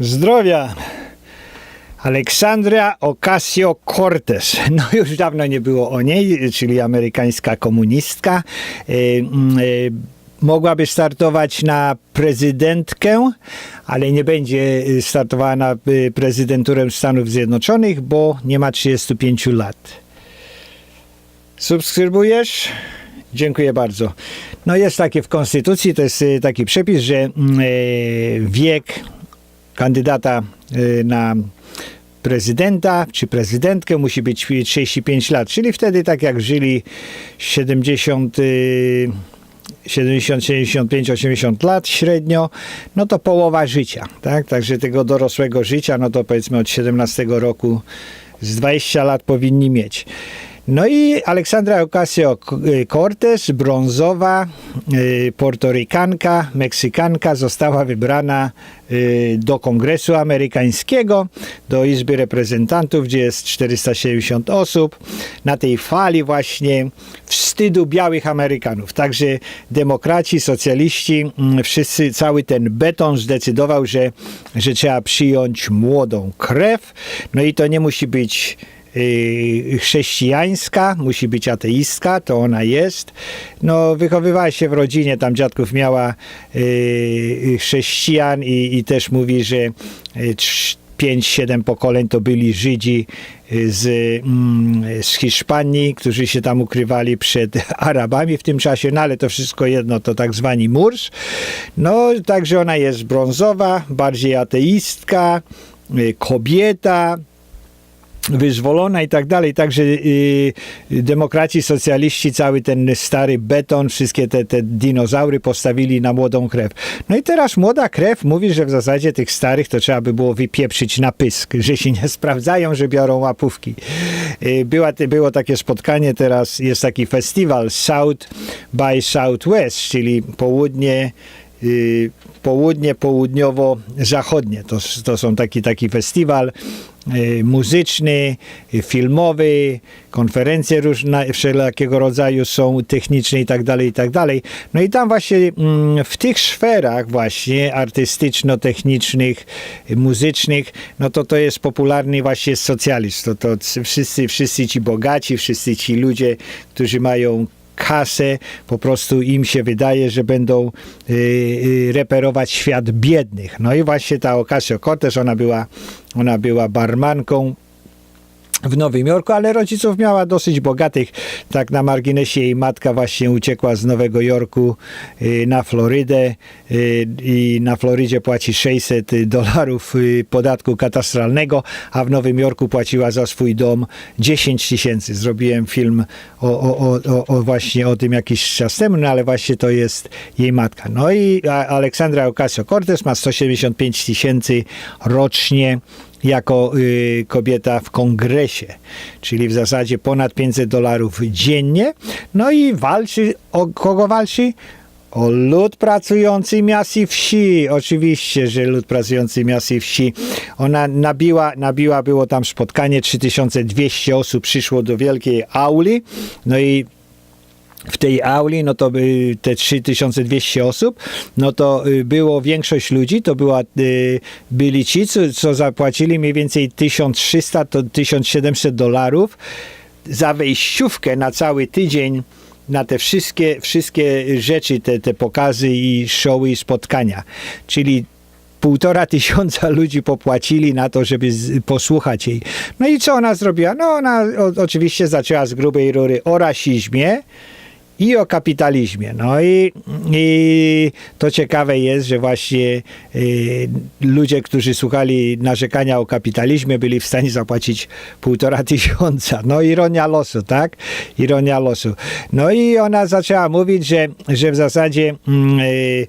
Zdrowia! Aleksandria Ocasio-Cortez. No już dawno nie było o niej, czyli amerykańska komunistka. Mm, e, Mogłaby startować na prezydentkę, ale nie będzie startowała na e, prezydenturę Stanów Zjednoczonych, bo nie ma 35 lat. Subskrybujesz? Dziękuję bardzo. No jest takie w Konstytucji, to jest taki przepis, że mm, wiek kandydata e, na prezydenta czy prezydentkę musi być 35 lat, czyli wtedy tak jak żyli 70 y, 70, 75, 80 lat średnio, no to połowa życia, tak? Także tego dorosłego życia, no to powiedzmy od 17 roku z 20 lat powinni mieć. No i Aleksandra Ocasio-Cortez, brązowa y, portorykanka, meksykanka, została wybrana y, do Kongresu Amerykańskiego, do Izby Reprezentantów, gdzie jest 470 osób, na tej fali właśnie wstydu białych Amerykanów. Także demokraci, socjaliści, mm, wszyscy, cały ten beton zdecydował, że, że trzeba przyjąć młodą krew. No i to nie musi być chrześcijańska, musi być ateistka, to ona jest. No, wychowywała się w rodzinie, tam dziadków miała y, chrześcijan i, i też mówi, że y, trz- 5-7 pokoleń to byli Żydzi y, z, mm, z Hiszpanii, którzy się tam ukrywali przed Arabami w tym czasie, no ale to wszystko jedno, to tak zwani murs. No, także ona jest brązowa, bardziej ateistka, y, kobieta, wyzwolona i tak dalej. Także y, demokraci, socjaliści, cały ten stary beton, wszystkie te, te dinozaury postawili na młodą krew. No i teraz młoda krew mówi, że w zasadzie tych starych to trzeba by było wypieprzyć na pysk, że się nie sprawdzają, że biorą łapówki. Y, była, było takie spotkanie, teraz jest taki festiwal South by Southwest, czyli południe y, południe, południowo-zachodnie. To, to są taki, taki festiwal muzyczny, y, filmowy, konferencje różne, wszelakiego rodzaju są techniczne i tak dalej, i tak dalej. No i tam właśnie mm, w tych sferach właśnie artystyczno-technicznych, muzycznych, no to to jest popularny właśnie socjalizm. To, to wszyscy, wszyscy ci bogaci, wszyscy ci ludzie, którzy mają kasę, po prostu im się wydaje, że będą y, y, reperować świat biednych. No i właśnie ta Ocasio-Cortez, ona była, ona była barmanką w Nowym Jorku, ale rodziców miała dosyć bogatych. Tak na marginesie jej matka właśnie uciekła z Nowego Jorku y, na Florydę y, i na Florydzie płaci 600 dolarów y, podatku katastralnego, a w Nowym Jorku płaciła za swój dom 10 tysięcy. Zrobiłem film o, o, o, o, właśnie o tym jakiś czas temu, no ale właśnie to jest jej matka. No i Aleksandra Ocasio-Cortez ma 175 tysięcy rocznie jako y, kobieta w kongresie, czyli w zasadzie ponad 500 dolarów dziennie. No i walczy, o kogo walczy? O lud pracujący miast i wsi. Oczywiście, że lud pracujący miast i wsi. Ona nabiła, nabiła, było tam spotkanie, 3200 osób przyszło do wielkiej auli. No i w tej auli, no to by te 3200 osób, no to y, było większość ludzi, to była, y, byli ci, co, co zapłacili mniej więcej 1300 to 1700 dolarów za wejściówkę na cały tydzień na te wszystkie, wszystkie rzeczy, te, te pokazy i showy i spotkania. Czyli półtora tysiąca ludzi popłacili na to, żeby z, posłuchać jej. No i co ona zrobiła? No ona o, oczywiście zaczęła z grubej rury o rasizmie, i o kapitalizmie. No i, i to ciekawe jest, że właśnie y, ludzie, którzy słuchali narzekania o kapitalizmie, byli w stanie zapłacić półtora tysiąca. No ironia losu, tak? Ironia losu. No i ona zaczęła mówić, że, że w zasadzie mm, y,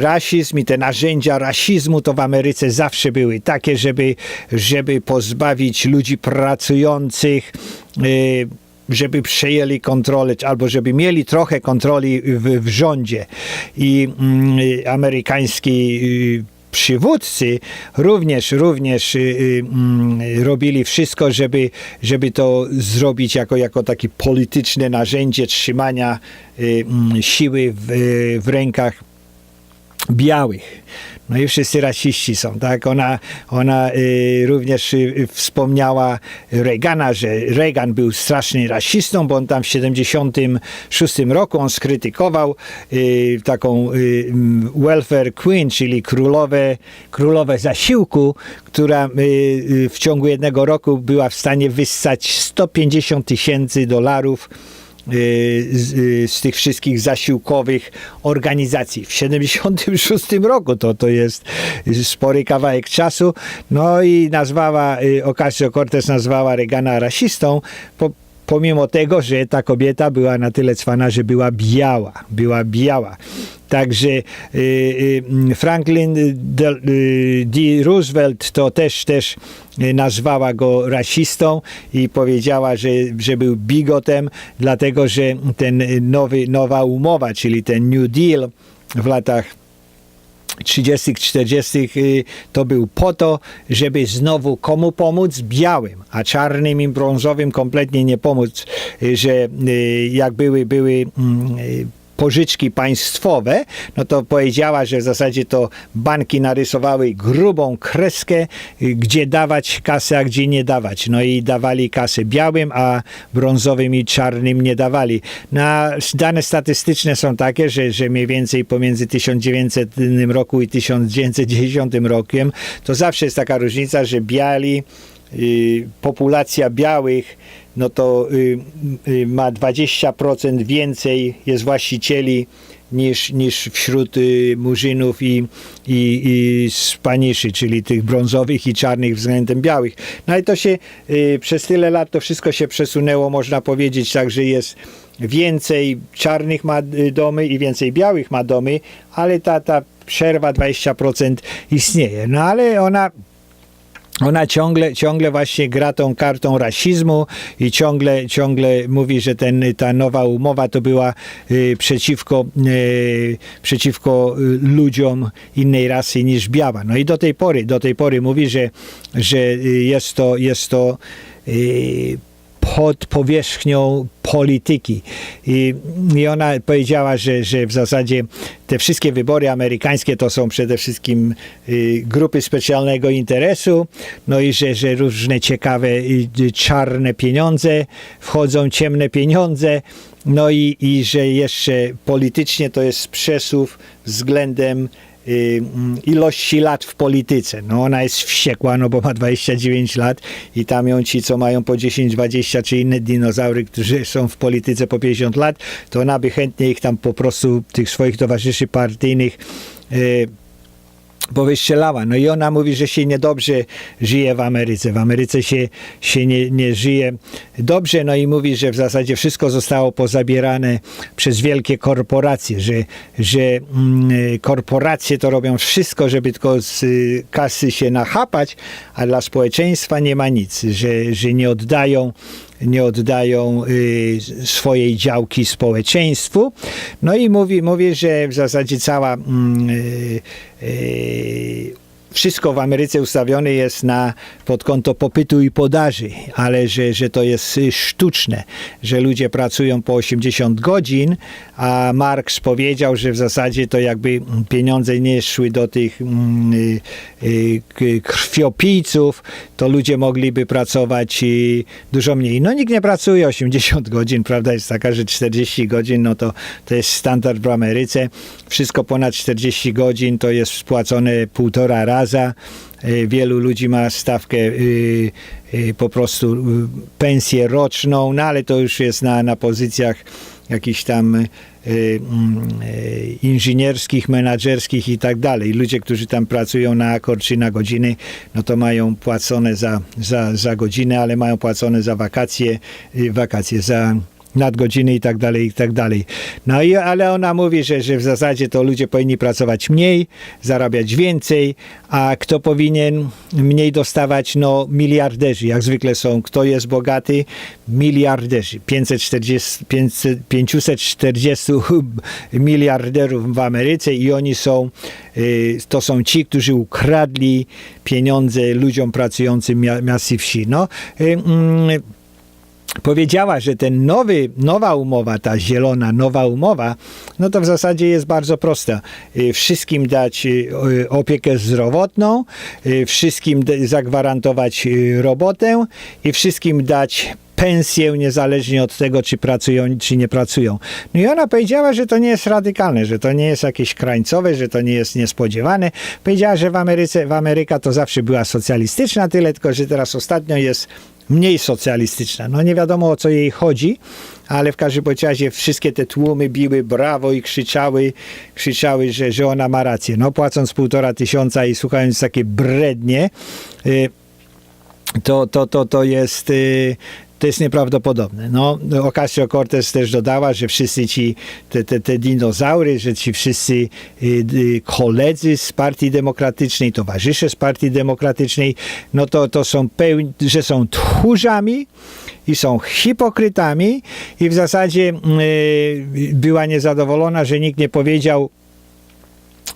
rasizm i te narzędzia rasizmu to w Ameryce zawsze były takie, żeby, żeby pozbawić ludzi pracujących y, żeby przejęli kontrolę, albo żeby mieli trochę kontroli w, w rządzie. I mm, amerykański y, przywódcy również, również y, y, mm, robili wszystko, żeby, żeby to zrobić jako, jako takie polityczne narzędzie trzymania y, mm, siły w, w rękach białych. No i wszyscy rasiści są, tak? Ona, ona y, również y, wspomniała Reagana, że Reagan był straszny rasistą, bo on tam w 76 roku on skrytykował y, taką y, mm, welfare queen, czyli królowe, królowę zasiłku, która y, y, w ciągu jednego roku była w stanie wyssać 150 tysięcy dolarów y, z, y, z tych wszystkich zasiłkowych organizacji. W 76 roku to, to jest spory kawałek czasu. No i nazwała, y, Ocasio-Cortez nazwała Reagana rasistą, po, pomimo tego, że ta kobieta była na tyle cwana, że była biała. Była biała. Także y, y, Franklin D. y, D. Roosevelt to też, też nazwała go rasistą i powiedziała, że, że był bigotem, dlatego że ten nowy, nowa umowa, czyli ten New Deal w latach 30., 40. y, to był po to, żeby znowu komu pomóc? Białym, a czarnym i brązowym kompletnie nie pomóc, y, że y, jak były, były mm, pożyczki państwowe, no to powiedziała, że w zasadzie to banki narysowały grubą kreskę, y, gdzie dawać kasę, a gdzie nie dawać. No i dawali kasę białym, a brązowym i czarnym nie dawali. Na, dane statystyczne są takie, że, że mniej więcej pomiędzy 1900 roku i 1910 rokiem to zawsze jest taka różnica, że biali populacja białych no to y, y, ma 20% więcej jest właścicieli niż, niż wśród y, murzynów i, i, i spaniszy, czyli tych brązowych i czarnych względem białych. No i to się y, przez tyle lat to wszystko się przesunęło, można powiedzieć, tak, że jest więcej czarnych ma y, domy i więcej białych ma domy, ale ta, ta przerwa 20% istnieje. No ale ona ona ciągle, ciągle właśnie gra tą kartą rasizmu i ciągle, ciągle mówi, że ten, ta nowa umowa to była y, przeciwko, y, przeciwko y, ludziom innej rasy niż biała. No i do tej pory, do tej pory mówi, że, że y, jest to, jest to y, pod powierzchnią polityki. I, I ona powiedziała, że, że w zasadzie te wszystkie wybory amerykańskie to są przede wszystkim y, grupy specjalnego interesu, no i że, że różne ciekawe y, czarne pieniądze wchodzą, ciemne pieniądze, no i, i że jeszcze politycznie to jest przesuw względem ilości lat w polityce. No ona jest wściekła, no bo ma 29 lat i tam ją ci, co mają po 10, 20 czy inne dinozaury, którzy są w polityce po 50 lat, to ona by chętnie ich tam po prostu, tych swoich towarzyszy partyjnych y, powystrzelała. No i ona mówi, że się niedobrze żyje w Ameryce. W Ameryce się, się nie, nie żyje dobrze, no i mówi, że w zasadzie wszystko zostało pozabierane przez wielkie korporacje, że, że mm, korporacje to robią wszystko, żeby tylko z y, kasy się nachapać, a dla społeczeństwa nie ma nic, że, że nie oddają nie oddają y, swojej działki społeczeństwu. No i mówi, mówi że w zasadzie cała mm, y, y, wszystko w Ameryce ustawione jest na pod konto popytu i podaży, ale że, że to jest sztuczne, że ludzie pracują po 80 godzin, a Marx powiedział, że w zasadzie to jakby pieniądze nie szły do tych mm, y, y, krwiopijców, to ludzie mogliby pracować y, dużo mniej. No nikt nie pracuje 80 godzin, prawda jest taka, że 40 godzin, no to, to jest standard w Ameryce. Wszystko ponad 40 godzin to jest spłacone półtora raza. Wielu ludzi ma stawkę po prostu pensję roczną, no ale to już jest na, na pozycjach jakichś tam y, y, inżynierskich, menadżerskich i tak dalej. Ludzie, którzy tam pracują na akord czy na godziny, no to mają płacone za, za, za godzinę, ale mają płacone za wakacje, y, wakacje za nadgodziny i tak dalej, i tak dalej. No i, ale ona mówi, że, że w zasadzie to ludzie powinni pracować mniej, zarabiać więcej, a kto powinien mniej dostawać? No miliarderzy, jak zwykle są. Kto jest bogaty? Miliarderzy. 540, 500, 540 miliarderów w Ameryce i oni są, y, to są ci, którzy ukradli pieniądze ludziom pracującym mia- miast i wsi. No, y, mm, powiedziała, że ten nowy, nowa umowa, ta zielona nowa umowa, no to w zasadzie jest bardzo prosta. Y, Wszystkim dać y, opiekę zdrowotną, y, wszystkim zagwarantować robotę i wszystkim dać pensję niezależnie od tego, czy pracują, czy nie pracują. No i ona powiedziała, że to nie jest radykalne, że to nie jest jakieś krańcowe, że to nie jest niespodziewane. Powiedziała, że w Ameryce, w Ameryka to zawsze była socjalistyczna, tyle tylko, że teraz ostatnio jest mniej socjalistyczna. No nie wiadomo o co jej chodzi, ale w każdym razie wszystkie te tłumy biły brawo i krzyczały, krzyczały, że, że ona ma rację. No płacąc półtora tysiąca i słuchając takie brednie, y, to, to, to, to jest. To jest nieprawdopodobne. No, Ocasio-Cortez też dodała, że wszyscy ci, te, te, te dinozaury, że ci wszyscy y, y, koledzy z Partii Demokratycznej, towarzysze z Partii Demokratycznej, no to, to są pełni, że są tchórzami i są hipokrytami i w zasadzie y, była niezadowolona, że nikt nie powiedział,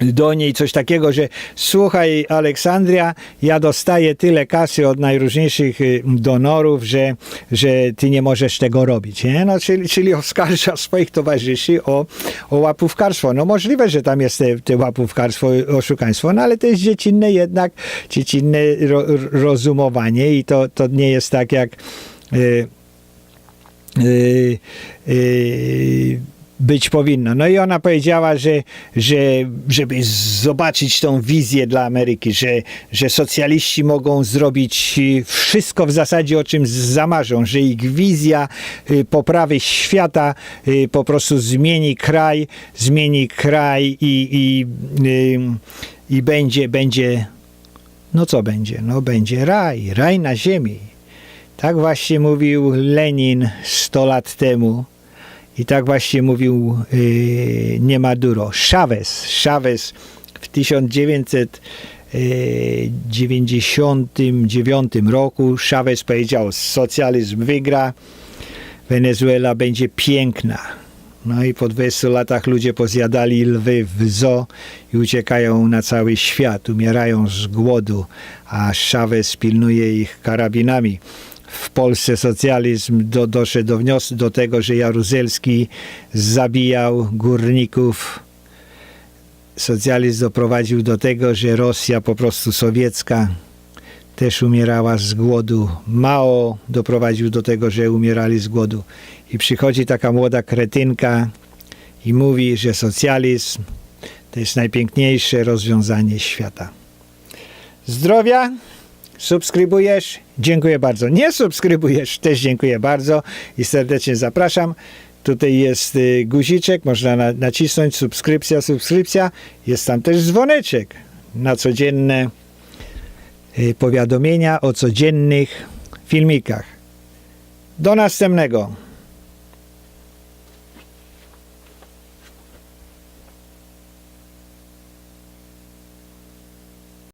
do niej coś takiego, że słuchaj Aleksandria, ja dostaję tyle kasy od najróżniejszych y, donorów, że, że ty nie możesz tego robić. Nie? No, czyli, czyli oskarża swoich towarzyszy o, o łapówkarstwo. No możliwe, że tam jest te, te łapówkarstwo, oszukaństwo, no ale to jest dziecinne jednak, dziecinne ro, rozumowanie i to, to nie jest tak jak y, y, y, być powinno. No i ona powiedziała, że, że żeby zobaczyć tą wizję dla Ameryki, że, że socjaliści mogą zrobić wszystko w zasadzie, o czym zamarzą, że ich wizja y, poprawy świata y, po prostu zmieni kraj, zmieni kraj i, i, y, i będzie, będzie, no co będzie? No będzie raj, raj na ziemi. Tak właśnie mówił Lenin 100 lat temu. I tak właśnie mówił yy, nie Maduro. Chavez. Chavez w 1999 roku Chavez powiedział, socjalizm wygra, Wenezuela będzie piękna. No i po 20 latach ludzie pozjadali lwy w zoo i uciekają na cały świat, umierają z głodu, a Chavez pilnuje ich karabinami w Polsce socjalizm do, doszedł do wniosku do tego, że Jaruzelski zabijał górników. Socjalizm doprowadził do tego, że Rosja po prostu sowiecka też umierała z głodu. Mao doprowadził do tego, że umierali z głodu. I przychodzi taka młoda kretynka i mówi, że socjalizm to jest najpiękniejsze rozwiązanie świata. Zdrowia! Subskrybujesz? Dziękuję bardzo. Nie subskrybujesz? Też dziękuję bardzo i serdecznie zapraszam. Tutaj jest y, guziczek, można na, nacisnąć subskrypcja, subskrypcja. Jest tam też dzwoneczek na codzienne y, powiadomienia o codziennych filmikach. Do następnego.